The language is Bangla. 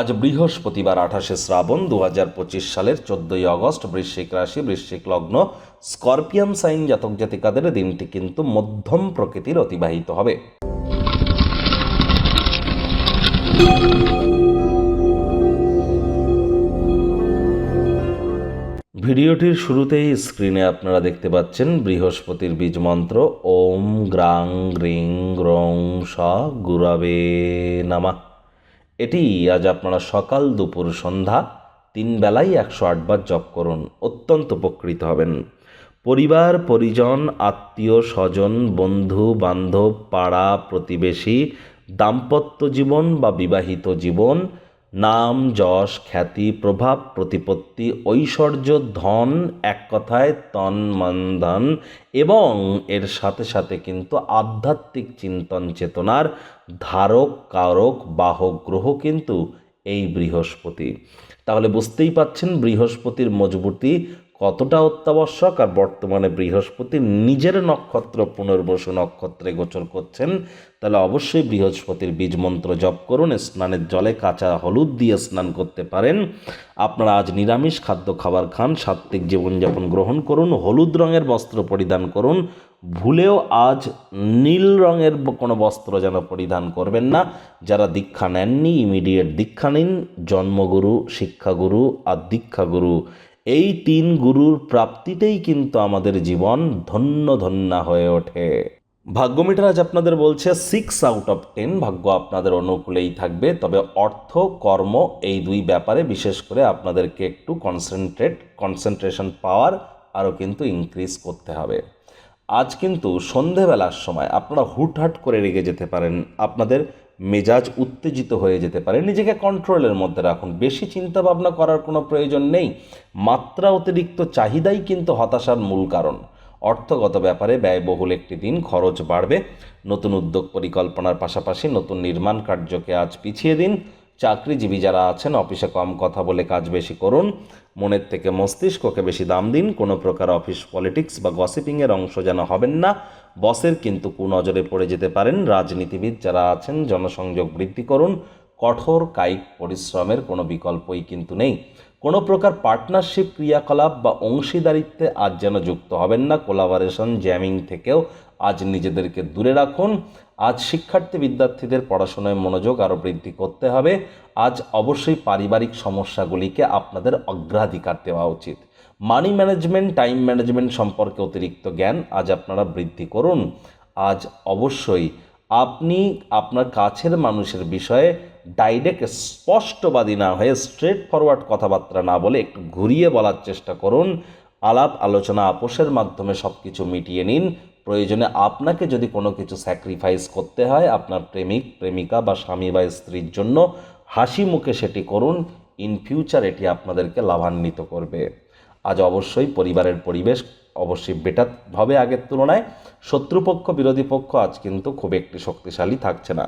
আজ বৃহস্পতিবার আঠাশে শ্রাবণ দু হাজার পঁচিশ সালের চোদ্দই আগস্ট বৃশ্চিক রাশি, বৃশ্চিক লগ্ন, স্করপিয়ান সাইন জাতক জাতিকাদের দিনটি কিন্তু মধ্যম প্রকৃতির অতিবাহিত হবে। ভিডিওটির শুরুতেই স্ক্রিনে আপনারা দেখতে পাচ্ছেন বৃহস্পতির বীজ মন্ত্র, ওম গ্রাং গ্রিং গ্রং স গুরাবে নামা। এটি আজ আপনারা সকাল দুপুর সন্ধ্যা তিন বেলায় একশো আটবার জপ করুন, অত্যন্ত উপকৃত হবেন। পরিবার, পরিজন, আত্মীয়, স্বজন, বন্ধু, বান্ধব, পাড়া, প্রতিবেশী, দাম্পত্য জীবন বা বিবাহিত জীবন নাম, যশ, খ্যাতি, প্রভাব, প্রতিপত্তি, ঐশ্বর্য, ধন, এক কথায় তন, মন, ধন এবং এর সাথে সাথে কিন্তু আধ্যাত্মিক চিন্তন চেতনার ধারক, কারক, বাহক, গ্রহ কিন্তু এই বৃহস্পতি। তাহলে বুঝতেই পাচ্ছেন বৃহস্পতির মজবুতি কতটা অত্যাবশ্যক আর বর্তমানে বৃহস্পতি নিজের নক্ষত্র পুনর্বসু নক্ষত্রে গোচর করছেন, তাহলে অবশ্যই বৃহস্পতির বীজ মন্ত্র জপ করুন, স্নানের জলে কাঁচা হলুদ দিয়ে স্নান করতে পারেন। আপনারা আজ নিরামিষ খাদ্য খাবার খান, সাত্ত্বিক জীবনযাপন গ্রহণ করুন, হলুদ রঙের বস্ত্র পরিধান করুন, ভুলেও আজ নীল রঙের কোনো বস্ত্র যেন পরিধান করবেন না। যারা দীক্ষা নেননি ইমিডিয়েট দীক্ষা নিন, জন্মগুরু, শিক্ষাগুরু আর দীক্ষাগুরু। এই তিন গুরুর প্রাপ্তিতেই কিন্তু আমাদের জীবন ধন্য ধন্যা হয়ে ওঠে। ভাগ্যমিটার আজ আপনাদের বলছে সিক্স আউট অফ টেন ভাগ্য আপনাদের অনুকূলেই থাকবে, তবে অর্থ, কর্ম এই দুই ব্যাপারে বিশেষ করে আপনাদেরকে একটু কনসেন্ট্রেট কনসেন্ট্রেশন পাওয়ার আরও কিন্তু ইনক্রিজ করতে হবে। আজ কিন্তু সন্ধেবেলার সময় আপনারা হুটহাট করে রেগে যেতে পারেন। আপনাদের মেজাজ উত্তেজিত হয়ে যেতে পারে। নিজেকে কন্ট্রোলের মধ্যে রাখুন। বেশি চিন্তা ভাবনা করার কোনো প্রয়োজন নেই। মাত্রা অতিরিক্ত চাহিদাই কিন্তু হতাশার মূল কারণ। অর্থগত ব্যাপারে ব্যয়বহুল একটি দিন, খরচ বাড়বে। নতুন উদ্যোগ পরিকল্পনার পাশাপাশি নতুন নির্মাণ কার্যকে আজ পিছিয়ে দিন। চাকরিজীবী যারা আছেন, অফিসে কম কথা বলে কাজ বেশি করুন। মনের থেকে মস্তিষ্ককে বেশি দাম দিন। কোনো প্রকার অফিস পলিটিক্স বা গসিপিংয়ের অংশ যেন হবেন না। বসের কিন্তু কুনজরে পড়ে যেতে পারেন। রাজনীতিবিদ যারা আছেন, জনসংযোগ বৃদ্ধি করুন। কঠোর কায়িক পরিশ্রমের কোনো বিকল্পই কিন্তু নেই। কোনো প্রকার পার্টনারশিপ ক্রিয়াকলাপ বা অংশীদারিত্বে আজ যেন যুক্ত হবেন না। কোলাবারেশন, জ্যামিং থেকেও আজ নিজেদেরকে দূরে রাখুন। আজ শিক্ষার্থী বিদ্যার্থীদের পড়াশোনায় মনোযোগ আরও বৃদ্ধি করতে হবে। আজ অবশ্যই পারিবারিক সমস্যাগুলিকে আপনাদের অগ্রাধিকার দেওয়া উচিত। মানি ম্যানেজমেন্ট, টাইম ম্যানেজমেন্ট সম্পর্কে অতিরিক্ত জ্ঞান আজ আপনারা বৃদ্ধি করুন। আজ অবশ্যই আপনি আপনার কাছের মানুষের বিষয়ে ডাইরেক্ট স্পষ্টবাদী না হয়ে স্ট্রেট ফরওয়ার্ড কথাবার্তা না বলে একটু ঘুরিয়ে বলার চেষ্টা করুন। আলাপ, আলোচনা, আপোষের মাধ্যমে সব কিছু মিটিয়ে নিন। প্রয়োজনে আপনাকে যদি কোনো কিছু স্যাক্রিফাইস করতে হয়, আপনার প্রেমিক, প্রেমিকা বা স্বামী বা স্ত্রীর জন্য হাসি মুখে সেটি করুন ইন ফিউচার এটি আপনাদেরকে লাভান্বিত করবে। আজ অবশ্যই পরিবারের পরিবেশ অবশ্যই বেটার হবে আগের তুলনায় শত্রুপক্ষ, বিরোধী পক্ষ আজ কিন্তু খুব একটি শক্তিশালী থাকছে না।